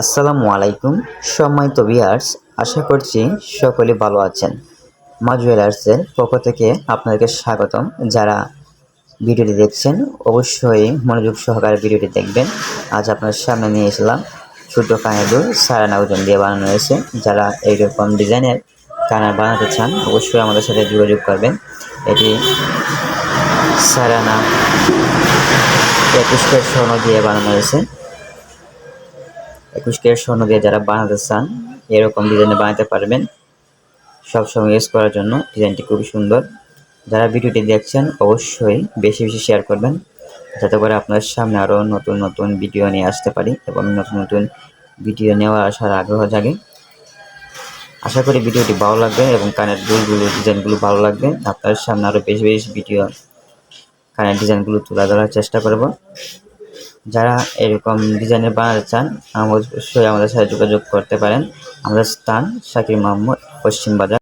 আসসালামু আলাইকুম, সম্মানিত ভিউয়ার্স আশা করছি সকলে ভালো আছেন। মা জুয়েলার্সের পক্ষ থেকে আপনাদেরকে স্বাগতম। যারা ভিডিওটি দেখছেন, অবশ্যই মনোযোগ সহকারে ভিডিওটি দেখবেন। আজ আপনার সামনে নিয়ে এসলাম ছোটো কানের দুল সারানা ওজন দিয়ে বানানো হয়েছে। যারা এইরকম ডিজাইনের কানের বানাতে চান, অবশ্যই আমাদের সাথে যোগাযোগ করবেন। এটি সারানা একুশ স্বর্ণ দিয়ে বানানো হয়েছে। একুশ ক্যারেট স্বর্ণ দিয়ে যারা বানাতে চান, এরকম ডিজাইনে বানাতে পারবেন। সবসময় ইউজ করার জন্য ডিজাইনটি খুবই সুন্দর। যারা ভিডিওটি দেখছেন, অবশ্যই বেশি বেশি শেয়ার করবেন। যাতে করে আপনার সামনে আরও নতুন নতুন ভিডিও নিয়ে আসতে পারি এবং নতুন নতুন ভিডিও নেওয়া আসার আগ্রহ জাগে। আশা করি ভিডিওটি ভালো লাগবে এবং কানের দুলগুলো ডিজাইনগুলো ভালো লাগবে। আপনার সামনে আরও বেশি বেশি ভিডিও কানের ডিজাইনগুলো তুলে ধরার চেষ্টা করব। যারা এরকম ডিজাইনের বানাতে চান অবশ্যই আমাদের সাথে যোগাযোগ করতে পারেন। আমাদের স্থান শাকির মোহাম্মদ পশ্চিম বাজার।